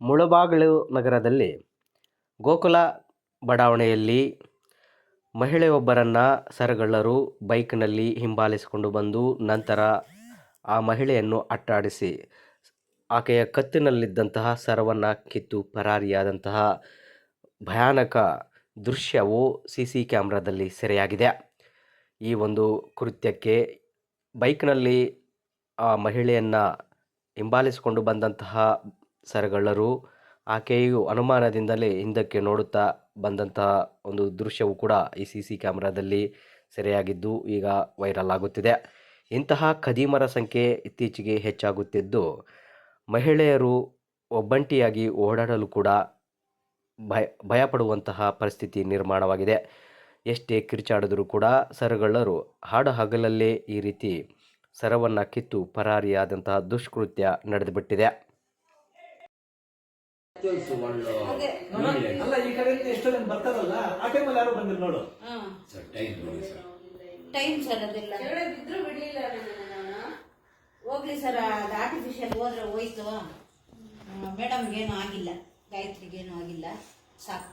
ಮುಳಬಾಗಿಲು ನಗರದಲ್ಲಿ ಗೋಕುಲ ಬಡಾವಣೆಯಲ್ಲಿ ಮಹಿಳೆಯೊಬ್ಬರನ್ನು ಸರಗಳ್ಳರು ಬೈಕ್ನಲ್ಲಿ ಹಿಂಬಾಲಿಸಿಕೊಂಡು ಬಂದು ನಂತರ ಆ ಮಹಿಳೆಯನ್ನು ಅಟ್ಟಾಡಿಸಿ, ಆಕೆಯ ಕತ್ತಿನಲ್ಲಿದ್ದಂತಹ ಸರವನ್ನು ಕಿತ್ತು ಪರಾರಿಯಾದಂತಹ ಭಯಾನಕ ದೃಶ್ಯವು ಸಿ ಸಿ ಕ್ಯಾಮ್ರಾದಲ್ಲಿ ಸೆರೆಯಾಗಿದೆ. ಈ ಒಂದು ಕೃತ್ಯಕ್ಕೆ ಬೈಕ್ನಲ್ಲಿ ಆ ಮಹಿಳೆಯನ್ನು ಹಿಂಬಾಲಿಸಿಕೊಂಡು ಬಂದಂತಹ ಸರಗಳ್ಳರು. ಆಕೆಯು ಅನುಮಾನದಿಂದಲೇ ಹಿಂದಕ್ಕೆ ನೋಡುತ್ತಾ ಬಂದಂತಹ ಒಂದು ದೃಶ್ಯವು ಕೂಡ ಈ ಸಿ ಸಿ ಕ್ಯಾಮ್ರಾದಲ್ಲಿ ಸೆರೆಯಾಗಿದ್ದು ಈಗ ವೈರಲ್ ಆಗುತ್ತಿದೆ. ಇಂತಹ ಖದೀಮರ ಸಂಖ್ಯೆ ಇತ್ತೀಚೆಗೆ ಹೆಚ್ಚಾಗುತ್ತಿದ್ದು, ಮಹಿಳೆಯರು ಒಬ್ಬಂಟಿಯಾಗಿ ಓಡಾಡಲು ಕೂಡ ಭಯ, ಭಯಪಡುವಂತಹ ಪರಿಸ್ಥಿತಿ ನಿರ್ಮಾಣವಾಗಿದೆ. ಎಷ್ಟೇ ಕಿರ್ಚಾಡಿದರೂ ಕೂಡ ಸರಗಳ್ಳರು ಹಾಡು ಹಗಲಲ್ಲೇ ಈ ರೀತಿ ಸರವನ್ನು ಕಿತ್ತು ಪರಾರಿಯಾದಂತಹ ದುಷ್ಕೃತ್ಯ ನಡೆದುಬಿಟ್ಟಿದೆ. ಅಲ್ಲ ಈ ಕಡೆಯಿಂದ ಎಷ್ಟೋ ಜನ ಬರ್ತಾರಲ್ಲ ಆ ಟೈಮಲ್ಲಿ ಯಾರು ಬಂದಿಲ್ಲ ನೋಡು ಸರ್ ಟೈಮ್ ನೋಡಿ ಸರ್ ಟೈಮ್ ಸರ್ ಅದೆಲ್ಲ ಬಿದ್ರು ಬಿಡ್ಲಿಲ್ಲ ಹೋಗ್ಲಿ ಸರ್ ಅದು ಆರ್ಟಿಫಿಷಿಯಲ್ ಹೋದ್ರೆ ಹೋಯ್ತು ಮೇಡಮ್ಗೇನು ಆಗಿಲ್ಲ ಗಾಯತ್ರಿಗೇನು ಆಗಿಲ್ಲ ಸಾಕು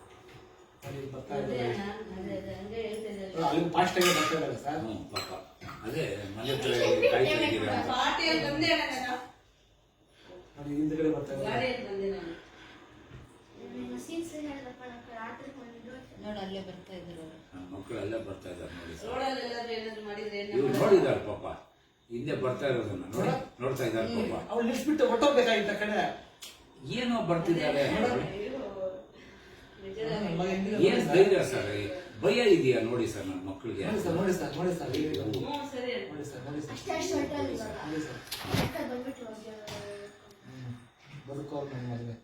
ಅದೇ ಮನೆ ಹತ್ರ ಕಾಯ್ತಾ ಇದ್ದೀರಾ ನಾನು. ಹಿಂದ್ಗಡೆ ಬರ್ತಾ ಇದ್ದಾರೆ ಗಾಡಿಯಲ್ಲಿ ಬಂದೆ ನಾನು ನೋಡು ಅಲ್ಲೇ ಬರ್ತಾ ಇದ್ರು ಮಕ್ಕಳು ಅಲ್ಲೇ ಬರ್ತಾ ಇದ್ದಾರೆ ನೋಡಿ ಇವ್ರು ನೋಡಿದಾರೆ ಪಾಪ. ಹಿಂದೆ ಬರ್ತಾ ಇರೋದನ್ನ ನೋಡಿ ನೋಡ್ತಾ ಇದ್ದಾರೆ ಪಾಪ. ಅವ್ರು ನಿಲ್ಸ್ಬಿಟ್ಟು ಹೊಟ್ಟೋಗ್ಬೇಕಾಗಿತ್ತ ಕಡೆ. ಏನೋ ಬರ್ತಿದ್ದಾರೆ ಏನ್ ಧೈರ್ಯ ಸರ್ ಭಯ ಇದೆಯಾ ನೋಡಿ ಸರ್ ನನ್ನ ಮಕ್ಕಳಿಗೆ? ನೋಡಿ ಸರ್ ನೋಡಿ ಸರ್ ನೋಡಿ ಸರ್ ನೋಡಿ ಸರಿ. ಬದುಕೋರು ನನ್ನ ಮದುವೆ.